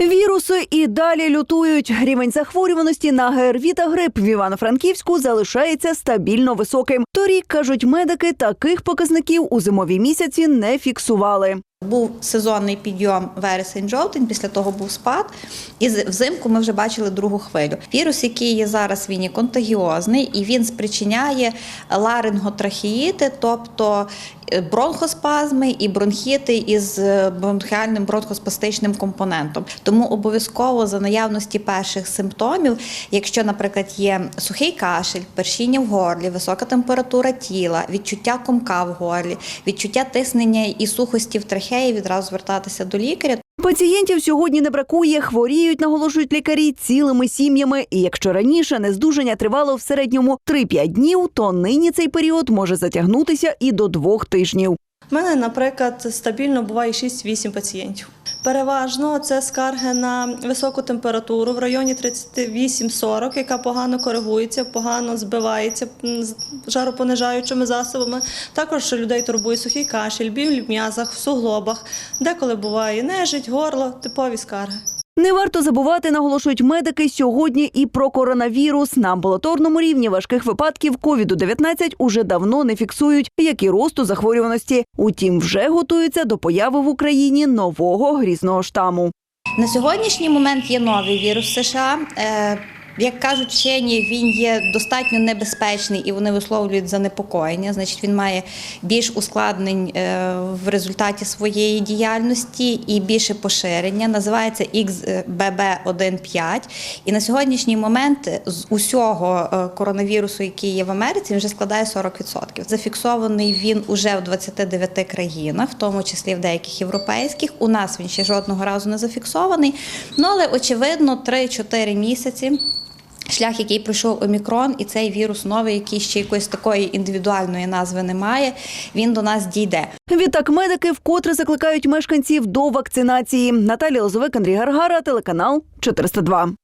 Віруси і далі лютують. Рівень захворюваності на ГРВІ та грип в Івано-Франківську залишається стабільно високим. Торік кажуть медики, таких показників у зимові місяці не фіксували. Був сезонний підйом вересень-жовтень, після того був спад. І взимку ми вже бачили другу хвилю. Вірус, який є зараз, він є контагіозний і він спричиняє ларинготрахеїти, тобто е, бронхоспазми і бронхіти із е, бронхіальним бронхоспастичним компонентом. Тому обов'язково за наявності перших симптомів, якщо, наприклад, є сухий кашель, першіння в горлі, висока температура тіла, відчуття комка в горлі, відчуття тиснення і сухості в трахеї, відразу звертатися до лікаря. Пацієнтів сьогодні не бракує, хворіють, наголошують лікарі цілими сім'ями. І якщо раніше нездужання тривало в середньому 3-5 днів, то нині цей період може затягнутися і до двох тижнів. У мене, наприклад, стабільно буває 6-8 пацієнтів. Переважно це скарги на високу температуру в районі 38-40, яка погано коригується, погано збивається з жаропонижаючими засобами. Також людей турбує сухий кашель, біль в м'язах, в суглобах. Деколи буває нежить, горло, типові скарги. Не варто забувати, наголошують медики сьогодні і про коронавірус. На амбулаторному рівні важких випадків COVID-19 уже давно не фіксують, як і росту захворюваності. Утім, вже готуються до появи в Україні нового грізного штаму. На сьогоднішній момент є новий вірус США. Як кажуть вчені, він є достатньо небезпечний і вони висловлюють занепокоєння. Значить, він має більш ускладнень е, в результаті своєї діяльності і більше поширення. Називається XBB1.5. І на сьогоднішній момент з усього е, коронавірусу, який є в Америці, вже складає 40%. Зафіксований він уже в 29 країнах, в тому числі в деяких європейських. У нас він ще жодного разу не зафіксований. Ну але очевидно, 3-4 місяці. Шлях, який пройшов омікрон, і цей вірус новий, який ще якоїсь такої індивідуальної назви немає, він до нас дійде. Відтак медики вкотре закликають мешканців до вакцинації. Наталія Лозовик, Андрій Гаргара, телеканал 402.